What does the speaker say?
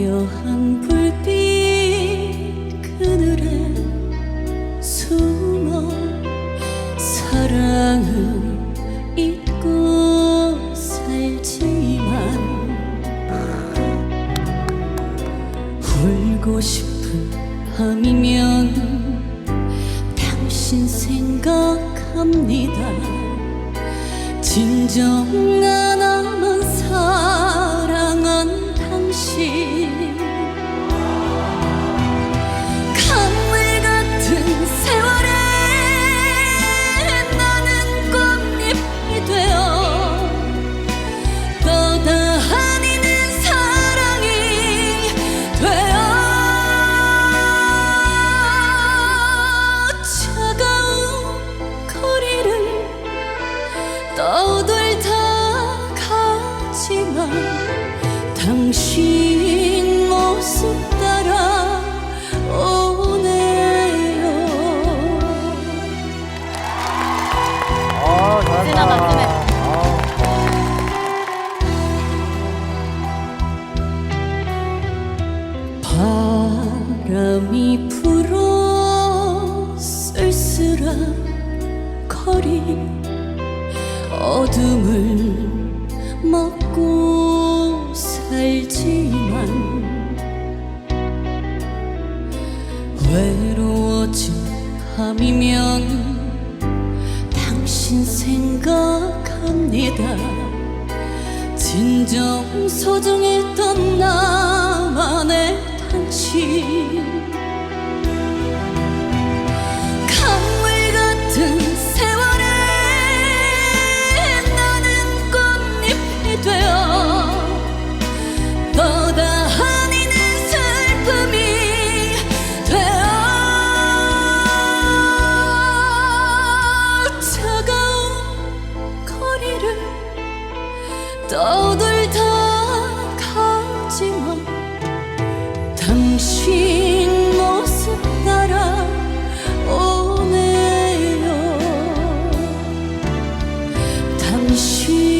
화려한 불빛 그늘에 숨어 사랑은 잊고 살지만 울고 싶은 밤이면 당신 생각합니다. 진정 하 떠돌다 가지만 당신 모습 따라 오네요 아, 잘한다. 아, 바람이 불어 쓸쓸한 거리 어둠을 먹고 살지만 외로워진 밤이면 당신 생각합니다. 진정 소중했던 나만의 당신. 也许。